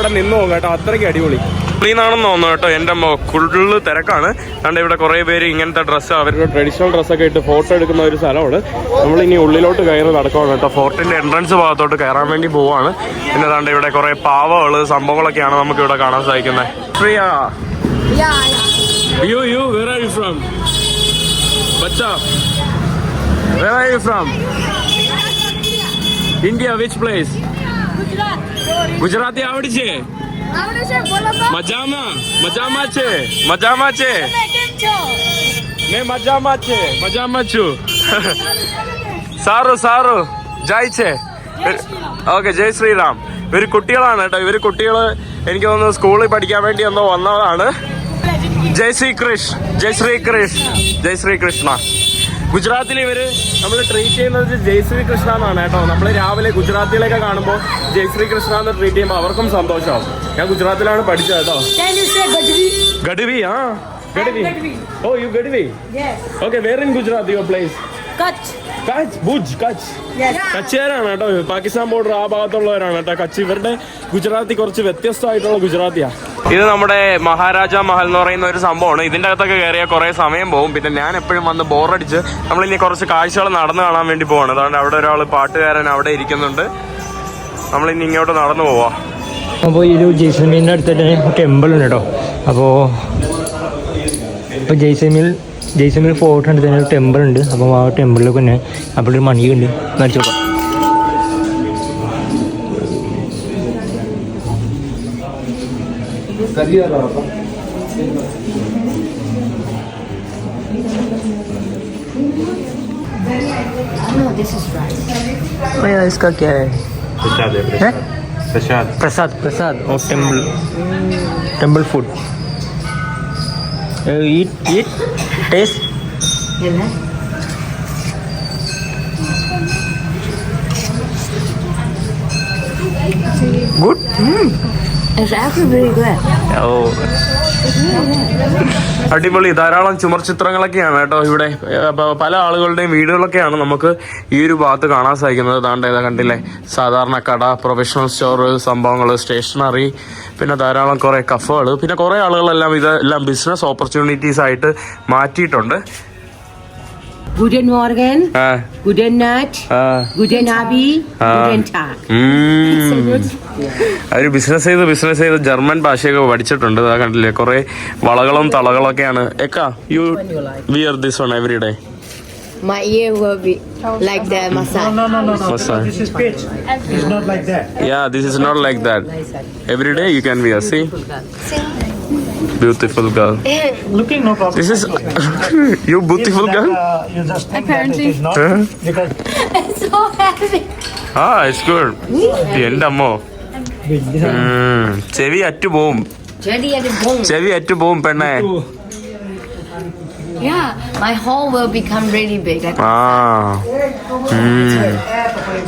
അവിടെ നിന്ന് പോകും കേട്ടോ. അത്രയ്ക്ക് അടിപൊളി. ാണെന്ന് തോന്നുന്നു കേട്ടോ എന്റെ കുള്ളു തിരക്കാണ്. കണ്ട ഇവിടെ കുറേ പേര് ഇങ്ങനത്തെ ഡ്രസ്സ് അവരുടെ ട്രഡീഷണൽ ഡ്രസ്സൊക്കെ ഇട്ട് ഫോട്ടോ എടുക്കുന്ന ഒരു സ്ഥലമാണ് നമ്മൾ ഇനി ഉള്ളിലോട്ട് കയറി നടക്കുവാണ് കേട്ടോ. ഫോർട്ടിന്റെ എൻട്രൻസ് ഭാഗത്തോട്ട് കയറാൻ വേണ്ടി പോവാണ്. പിന്നെ ദാണ്ട് ഇവിടെ കുറേ പാവകൾ സംഭവങ്ങളൊക്കെയാണ് നമുക്ക് ഇവിടെ കാണാൻ സാധിക്കുന്നത്. Priya. You you where are you from Becha where are you from India, which place? ગુજરાતી આવડી છે મજામાં મજામાં છે મજામાં છે મેં મજામાં છે મજામાં છું സാറും സാറും ജയ് ചേ ഓക്കെ ജയ് ശ്രീറാം ഇവര് കുട്ടികളാണ് കേട്ടോ ഇവര് കുട്ടികൾ എനിക്ക് തോന്നുന്നു സ്കൂളിൽ പഠിക്കാൻ വേണ്ടി എന്തോ വന്നതാണ് ജയ് ശ്രീ കൃഷ്ണ ജയ് ശ്രീ കൃഷ്ണ ജയ് ശ്രീ കൃഷ്ണ ഗുജറാത്തിൽ ഇവർ നമ്മൾ ട്രീറ്റ് ചെയ്യുന്നത് ജയ് ശ്രീ കൃഷ്ണ എന്നാണ് കേട്ടോ. നമ്മൾ രാവിലെ ഗുജറാത്തിലൊക്കെ കാണുമ്പോൾ ജയ് ശ്രീ കൃഷ്ണ എന്ന് ട്രീറ്റ് ചെയ്യുമ്പോൾ അവർക്കും സന്തോഷമാവും ഞാൻ ഗുജറാത്തിലാണ് പഠിച്ചത് കേട്ടോ. ഗഡ്വി ആ Gadhvi. Oh you Gadhvi okay where in Gujarat your place Kutch Bhuj Kutch. കച്ചുകാരാണ് കേട്ടോ പാകിസ്ഥാൻ ബോർഡർ ആ ഭാഗത്തുള്ളവരാണ് കേട്ടോ. കച്ച് ഇവരുടെ ഗുജറാത്തി കുറച്ച് വ്യത്യസ്തമായിട്ടുള്ള ഗുജറാത്തിയാ. ഇത് നമ്മുടെ മഹാരാജ മഹൽ എന്ന് പറയുന്ന ഒരു സംഭവമാണ്. ഇതിന്റെ അകത്തൊക്കെ കയറിയാൽ കുറെ സമയം പോകും. പിന്നെ ഞാൻ എപ്പോഴും വന്ന് ബോറടിച്ച് നമ്മളിനി കുറച്ച് കാഴ്ചകൾ നടന്നു കാണാൻ വേണ്ടി പോവാണ്. അതുകൊണ്ട് അവിടെ ഒരാൾ പാട്ടുകാരൻ അവിടെ ഇരിക്കുന്നുണ്ട്. നമ്മളിനി ഇങ്ങോട്ട് നടന്നു പോവാ. അപ്പോൾ ഈ ഒരു ജയ്സമീറിന്റെ അടുത്ത് തന്നെ ടെമ്പിൾ ഉണ്ട് കേട്ടോ. അപ്പോൾ ഇപ്പോൾ ജയ്സമീർ ജയ്സമീർ ഫോർട്ട് അടുത്ത് തന്നെ ഒരു ടെമ്പിൾ ഉണ്ട് അപ്പോൾ ആ ടെമ്പിളിൽ തന്നെ അപ്പോൾ ഒരു മണിയുണ്ട് മരിച്ചു നോക്കാം No, this is rice. भैया इसका क्या है हैं? प्रसाद प्रसाद और temple temple food eat eat taste ಇಲ್ಲ ಗುಡ್ ಹ್ಞೂ ಇಟ್ಸ್ ಆಕ್ಚುಲಿ ವೆರಿ ಗುಡ್ ಓ അടിപൊളി ധാരാളം ചുമർ ചിത്രങ്ങളൊക്കെയാണ് കേട്ടോ ഇവിടെ. പല ആളുകളുടെയും വീടുകളൊക്കെയാണ് നമുക്ക് ഈ ഒരു ഭാഗത്ത് കാണാൻ സാധിക്കുന്നത്. താണ്ട ഏതാ കണ്ടില്ലേ? സാധാരണ കട പ്രൊഫഷണൽ സ്റ്റോർ സംഭവങ്ങൾ സ്റ്റേഷനറി പിന്നെ ധാരാളം കുറേ കഫകൾ പിന്നെ കുറേ ആളുകളെല്ലാം ഇതെല്ലാം ബിസിനസ് ഓപ്പർച്യൂണിറ്റീസ് ആയിട്ട് മാറ്റിയിട്ടുണ്ട്. Guten Morgen, Uh. guten Nacht, Uh. guten Abend, Uh. guten Tag. Mm. അവർ ബിസിനസ് ചെയ്ത് ബിസിനസ് ചെയ്ത് ജർമ്മൻ ഭാഷയൊക്കെ പഠിച്ചിട്ടുണ്ട് അതാ കണ്ടില്ലേ കുറെ വളകളും തളകളൊക്കെയാണ് എക്കാ you wear this one every day My ear will be like the massage. No, no, no, no. Massage. This is pitch. It's not like that. Yeah, this is not like that. Every day you can wear. See, beautiful girl. Looking no problem. This is you beautiful girl. Uh, you just think Apparently. that it is not Huh? because It's so heavy. Ah, it's good. എന്റെ അമ്മോ ഉം, ചെവി അറ്റു പോവും Jelly at the ചെവി അറ്റു പോവും പെണ്ണെ Yeah, my hole will become really big. Like, ആ.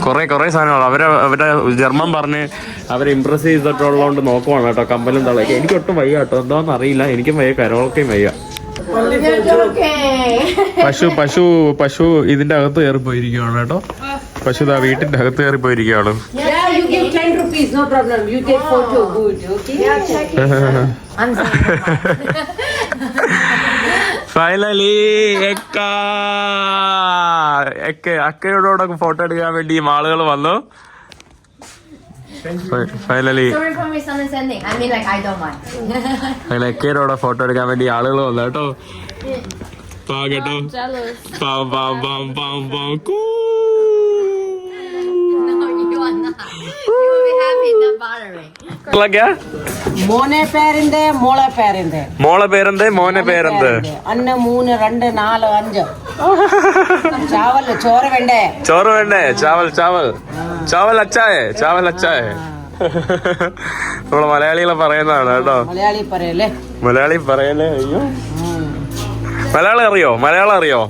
കുറെ കുറെ സാധനങ്ങൾ അവരെ അവരെ ജർമ്മൻ പറഞ്ഞ് അവരെ ഇമ്പ്രസ് ചെയ്തിട്ടുള്ളതുകൊണ്ട് നോക്കുവാണ് കേട്ടോ കമ്പലും തളയൊക്കെ എനിക്ക് ഒട്ടും വയ്യ കേട്ടോ. എന്താണെന്ന് അറിയില്ല. എനിക്കും വയ്യ കരോളൊക്കെയും വയ്യ. പശു പശു പശു ഇതിന്റെ അകത്ത് കയറി പോയിരിക്കുകയാണ് കേട്ടോ. പശു ദാ വീട്ടിന്റെ അകത്ത് കയറി പോയിരിക്കുകയാണ് Yeah, you give 10 rupees, no problem. You take photo, good, okay? I'm <laughs> finally എക്ക. എക്ക അക്കയോടൊക്കെ ഫോട്ടോ എടുക്കാൻ വേണ്ടി ഈ ആളുകൾ വന്നു. Finally sorry for misunderstanding. I mean, like, I don't mind. അങ്ങനെ എക്കയോടെ ഫോട്ടോ എടുക്കാൻ വേണ്ടി ആളുകൾ വന്നു കേട്ടോ. പാ കേട്ടോ. പാം പാം പാം പാം പാം കൂ. no, you are not. You will be happy in the bothering. മക്കളൊക്കെയാ? മോനെ പേരുണ്ട് മോളെ പേരുണ്ട് മോളെ പേരെന്ത്? മോനെ പേരെന്ത്? അന്ന് മൂന്ന് രണ്ട് നാല് അഞ്ച്. ചാവൽ ചോറ് വേണ്ടേ? ചോറ് വേണ്ടേ? ചാവൽ ചാവൽ. ചാവൽ അച്ചായേ ചാവൽ അച്ചായേ. നമ്മൾ മലയാളികളെ പറയുന്നതാണ് കേട്ടോ. മലയാളി പറയല്ലേ? മലയാളി പറയല്ലേ? അയ്യോ. മലയാളം അറിയോ? മലയാളം അറിയോ?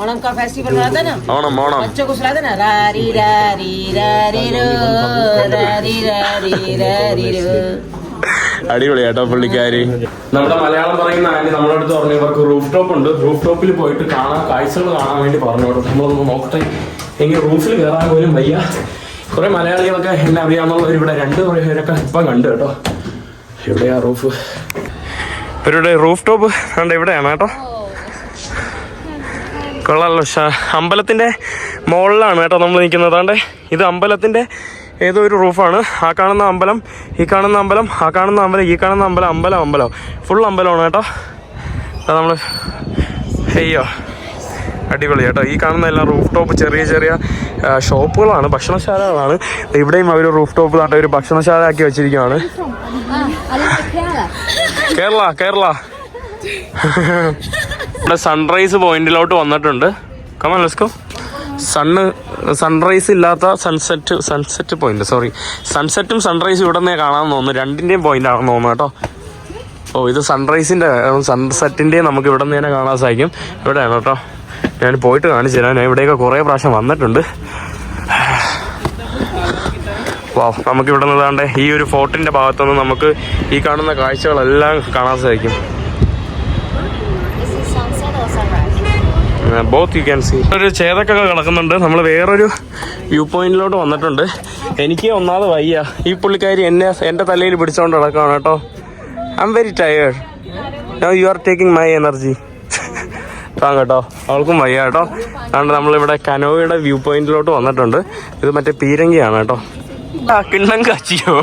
ओणम का फेस्टिवल रहता है ना ഓണം ഓണം बच्चों को सुनाते ना रारी रारी रारी रो रारी रारी रारी रो അടിപൊളി കേട്ടോ പുള്ളിക്കാരി നമ്മുടെ മലയാളം പറയുന്ന ആന്റി നമ്മളെ അടുത്ത് പറഞ്ഞു ഇവർക്ക് റൂഫ് ടോപ്പ് ഉണ്ട് റൂഫ് ടോപ്പിൽ പോയിട്ട് കാണാൻ കാഴ്ചകൾ കാണാൻ വേണ്ടി പറഞ്ഞു കേട്ടോ നമ്മളൊന്ന് നോക്കട്ടെ എങ്കിൽ റൂഫിൽ കയറാൻ പോലും വയ്യ കുറെ മലയാളികളൊക്കെ എന്നെ അറിയാവുന്നവർ ഇവിടെ രണ്ട് കുറെ പേരൊക്കെ ഇപ്പം കണ്ടു കേട്ടോ എവിടെയാ റൂഫ് ഇവരുടെ റൂഫ് ടോപ്പ് കണ്ട ഇവിടെയാണ് കേട്ടോ കൊള്ളാമല്ലോ ഷാ. അമ്പലത്തിന്റെ മുകളിലാണ് കേട്ടോ നമ്മൾ നിൽക്കുന്നത് അതാണ്ട് ഇത് അമ്പലത്തിന്റെ ഏതോ ഒരു റൂഫാണ്. ആ കാണുന്ന അമ്പലം ഈ കാണുന്ന അമ്പലം ആ കാണുന്ന അമ്പലം ഈ കാണുന്ന അമ്പലം അമ്പലം അമ്പലം. ഫുൾ അമ്പലമാണ് കേട്ടോ. അത് നമ്മൾ അയ്യോ അടിപൊളി കേട്ടോ. ഈ കാണുന്ന എല്ലാം റൂഫ് ടോപ്പ് ചെറിയ ചെറിയ ഷോപ്പുകളാണ് ഭക്ഷണശാലകളാണ്. ഇവിടെയും അവർ റൂഫ് ടോപ്പ് താണ്ട ഒരു ഭക്ഷണശാല ആക്കി വെച്ചിരിക്കുകയാണ് കേരള കേരള. ഇവിടെ സൺറൈസ് പോയിന്റിലോട്ട് വന്നിട്ടുണ്ട്. കമാൻ സണ്ണ് സൺറൈസ് ഇല്ലാത്ത സൺസെറ്റ് സൺസെറ്റ് പോയിന്റ് സോറി സൺസെറ്റും സൺറൈസും ഇവിടെ നിന്നേ തോന്നുന്നു. രണ്ടിന്റെയും പോയിന്റ് ആണെന്ന് തോന്നുന്നു കേട്ടോ. ഓ ഇത് സൺറൈസിന്റെ സൺസെറ്റിന്റെയും നമുക്ക് ഇവിടെ നിന്ന് തന്നെ കാണാൻ സാധിക്കും. ഇവിടെയാണ് കേട്ടോ. ഞാൻ പോയിട്ട് കാണിച്ചു തരാം. ഞാൻ ഇവിടെയൊക്കെ കുറേ പ്രാവശ്യം വന്നിട്ടുണ്ട്. വാ നമുക്ക് ഇവിടെ നിന്ന് ഈ ഒരു ഫോർട്ടിന്റെ ഭാഗത്തുനിന്ന് നമുക്ക് ഈ കാണുന്ന കാഴ്ചകളെല്ലാം കാണാൻ സാധിക്കും Is it sunset or sunrise? Both you can see ഒരു ചേതൊക്കെ കിടക്കുന്നുണ്ട്. നമ്മൾ വേറൊരു വ്യൂ പോയിന്റിലോട്ട് വന്നിട്ടുണ്ട്. എനിക്ക് ഒന്നാമത് വയ്യ. ഈ പുള്ളിക്കാരി എന്നെ എന്റെ തലയിൽ പിടിച്ചോണ്ട് കിടക്കുകയാണ് കേട്ടോ. I am very tired no you are taking my energy thank കേട്ടോ. അവൾക്കും വയ്യ കേട്ടോ. അതുകൊണ്ട് നമ്മളിവിടെ കനോയുടെ വ്യൂ പോയിന്റിലോട്ട് വന്നിട്ടുണ്ട്. ഇത് മറ്റേ പീരങ്കിയാണ് കേട്ടോ. കിണ്ണം കാച്ചിയോ?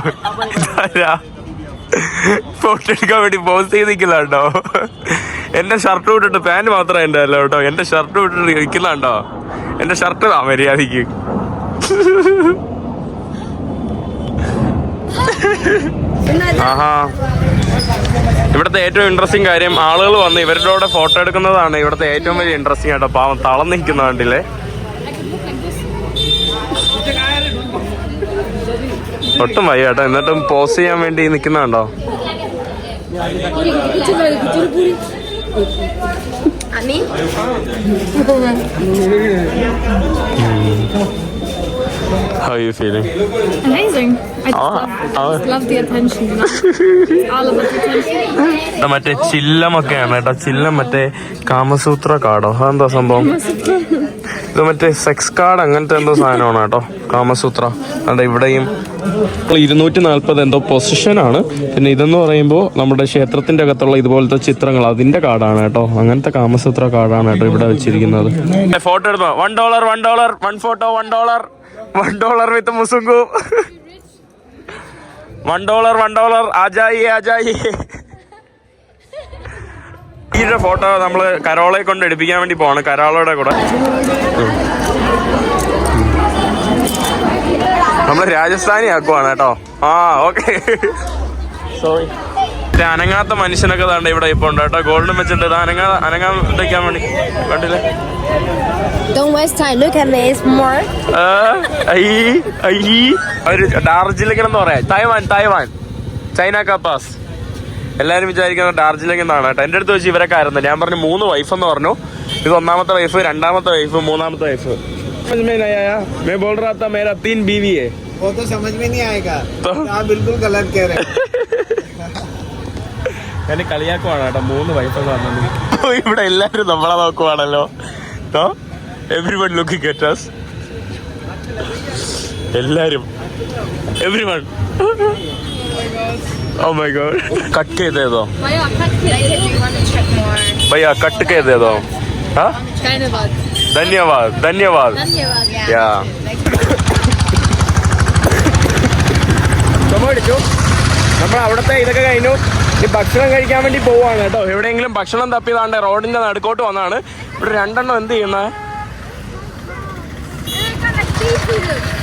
ഇതാരാ? ഫോട്ടോ എടുക്കാൻ വേണ്ടി പോസ്റ്റ് ചെയ്ത് നിൽക്കുന്നുണ്ടോ എന്റെ ഷർട്ട് വിട്ടിട്ട് പാന്റ് മാത്രമേ എന്റെ അല്ല കേട്ടോ. എന്റെ ഷർട്ട് വിട്ടിട്ട് നിൽക്കുന്നുണ്ടോ എന്റെ ഷർട്ട് ആ മര്യാദയ്ക്ക്. ആഹാ. ഇവിടുത്തെ ഏറ്റവും ഇൻട്രസ്റ്റിംഗ് കാര്യം ആളുകൾ വന്ന് ഇവരുടെ കൂടെ ഫോട്ടോ എടുക്കുന്നതാണ് ഇവിടുത്തെ ഏറ്റവും വലിയ ഇൻട്രസ്റ്റിംഗ് ആയിട്ട്. പാവം തളം നിൽക്കുന്ന കണ്ടില്ലേ? ഒട്ടും വയ്യ കേട്ടോ എന്നിട്ടും പോസ് ചെയ്യാൻ വേണ്ടി നിൽക്കുന്നുണ്ടോ How are you feeling? Amazing. I just Ah, love, I ah. just love the attention. You know? All about the attention. മറ്റേ ചില്ലമൊക്കെയാണ് കേട്ടോ ചില്ലം മറ്റേ കാമസൂത്ര കാടോ അതെന്താ സംഭവം ഇത് മറ്റേ സെക്സ് കാർഡ് അങ്ങനത്തെ എന്തോ സാധനമാണ് കേട്ടോ. കാമസൂത്ര. അതുകൊണ്ട് ഇവിടെയും. ഇരുന്നൂറ്റി നാൽപ്പത് എന്തോ ആണ്. പിന്നെ ഇതെന്ന് പറയുമ്പോൾ നമ്മുടെ ക്ഷേത്രത്തിന്റെ അകത്തുള്ള ഇതുപോലത്തെ ചിത്രങ്ങൾ അതിന്റെ കാർഡാണ് കേട്ടോ. അങ്ങനത്തെ കാമസൂത്ര കാർഡാണ് കേട്ടോ ഇവിടെ വെച്ചിരിക്കുന്നത്. ഫോട്ടോ എടുത്തോ? One dollar one dollar one photo one dollar one dollar with മുസുങ്കു. One dollar one dollar ആജായി ആജായി. ഈ ഒരു ഫോട്ടോ നമ്മൾ കരോളയെ കൊണ്ട് എടുപ്പിക്കാൻ വേണ്ടി പോവാണ്. കരോളയുടെ കൂടെ. നമ്മൾ രാജസ്ഥാനി ആക്കുവാണ് കേട്ടോ. ആ ഓക്കെ. സോറി അനങ്ങാത്ത മനുഷ്യനൊക്കെ താണ്ട് ഇവിടെ ഇപ്പൊ ഉണ്ട് കേട്ടോ. ഗോൾഡും വെച്ചിട്ട് ഇത് അനങ്ങാ അനങ്ങാൻ വെക്കാൻ വേണ്ടി. കണ്ടില്ലേ? Don't waste time. Look at me. It's more. ആ, ഐ, ഐ. ഒരു ഡാർജിലിംഗ് എന്ന് പറയാം. Taiwan Taiwan China കപ്പാസ്. എല്ലാരും വിചാരിക്കുന്നത് ഡാർജിലിംഗ് എന്നാണ് കേട്ടോ എന്റെ അടുത്ത് വെച്ച് ഇവരൊക്കെ ആയിരുന്നു ഞാൻ പറഞ്ഞു മൂന്ന് വൈഫ് എന്ന് പറഞ്ഞു ഇത് ഒന്നാമത്തെ വൈഫ് രണ്ടാമത്തെ വൈഫ് മൂന്നാമത്തെ വൈഫ് समझ में नहीं आया मैं बोल रहा था मेरा तीन बीवी है वो तो समझ में नहीं आएगा तो आप बिल्कुल गलत कह रहे हैं എന്നെ കളിയാക്കുവാണ് കേട്ടോ മൂന്ന് വൈഫ് പറഞ്ഞത് ഇവിടെ എല്ലാരും നമ്മളെ നോക്കുവാണല്ലോ everyone looking at us എല്ലാരും every one oh my god cut ചെയ്തേതോ Naja, cut it. You want to check more. ഭയ്യ കട്ട് ചെയ്തേതോ ആ Keine was. ധന്യവാദ് ധന്യവാദ് Danke, was. യാ ചുമടിച്ചു നമ്മൾ അവിടുത്തെ ഇതൊക്കെ കഴിഞ്ഞു. ഈ ഭക്ഷണം കഴിക്കാൻ വേണ്ടി പോവാണ് കേട്ടോ. എവിടെയെങ്കിലും ഭക്ഷണം തപ്പിയതാണ്ട് റോഡിന്റെ നടുക്കോട്ട് വന്നാണ്. ഇവിടെ രണ്ടെണ്ണം എന്ത് ചെയ്യുന്ന?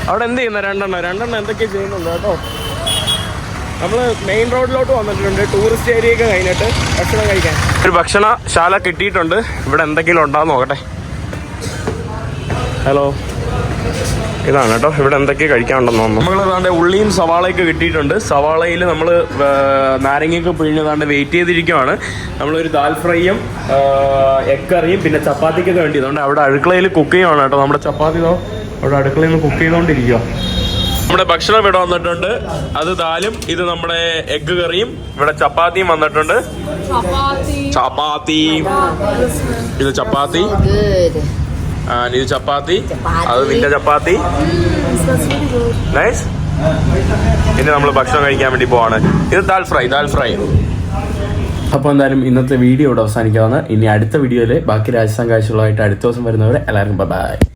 അവിടെ എന്ത് ചെയ്യുന്ന? രണ്ടെണ്ണം. രണ്ടെണ്ണം എന്തൊക്കെ ചെയ്യുന്നുണ്ട് കേട്ടോ. നമ്മൾ മെയിൻ റോഡിലോട്ട് വന്നിട്ടുണ്ട്. ടൂറിസ്റ്റ് ഏരിയ ഒക്കെ കഴിഞ്ഞിട്ട് ഭക്ഷണം കഴിക്കാൻ. ഒരു ഭക്ഷണശാല കിട്ടിയിട്ടുണ്ട്. ഇവിടെ എന്തെങ്കിലും ഉണ്ടാന്ന് നോക്കട്ടെ. ഹലോ ഇതാണ് കേട്ടോ. ഇവിടെ എന്തൊക്കെ കഴിക്കാനുണ്ടെന്ന് തോന്നുന്നു. നമ്മൾ ഏതാണ്ട് ഉള്ളിയും സവാളയൊക്കെ കിട്ടിയിട്ടുണ്ട്. സവാളയിൽ നമ്മൾ നാരങ്ങയൊക്കെ പിഴിഞ്ഞതാണ്ട് വെയിറ്റ് ചെയ്തിരിക്കുവാണ്. നമ്മളൊരു ദാൽ ഫ്രൈയും എഗ് കറിയും പിന്നെ ചപ്പാത്തിക്കൊക്കെ വേണ്ടി അതുകൊണ്ട് അവിടെ അടുക്കളയിൽ കുക്ക് ചെയ്യുവാണ് കേട്ടോ. നമ്മുടെ ചപ്പാത്തി അവിടെ അടുക്കളയിൽ നിന്ന് കുക്ക് ചെയ്തുകൊണ്ടിരിക്കുക നമ്മുടെ ഭക്ഷണം ഇവിടെ വന്നിട്ടുണ്ട്. അത് ദാലും ഇത് നമ്മുടെ എഗ് കറിയും ഇവിടെ ചപ്പാത്തിയും വന്നിട്ടുണ്ട്. ചപ്പാത്തി. ഇത് ചപ്പാത്തി. ഇത് ചപ്പാത്തി. അത് നിന്റെ ചപ്പാത്തി. നൈസ് ഇനി നമ്മൾ ഭക്ഷണം കഴിക്കാൻ വേണ്ടി പോവാണ്. ഇത് ദാൽ ഫ്രൈ ദാൽ ഫ്രൈ. അപ്പോൾ എന്തായാലും ഇന്നത്തെ വീഡിയോ ഇവിടെ അവസാനിക്കാവുന്ന. ഇനി അടുത്ത വീഡിയോയിൽ ബാക്കി രാജസ്ഥാൻ കാഴ്ചകളായിട്ട് അടുത്ത ദിവസം വരുന്നവരെ എല്ലാവർക്കും ബൈ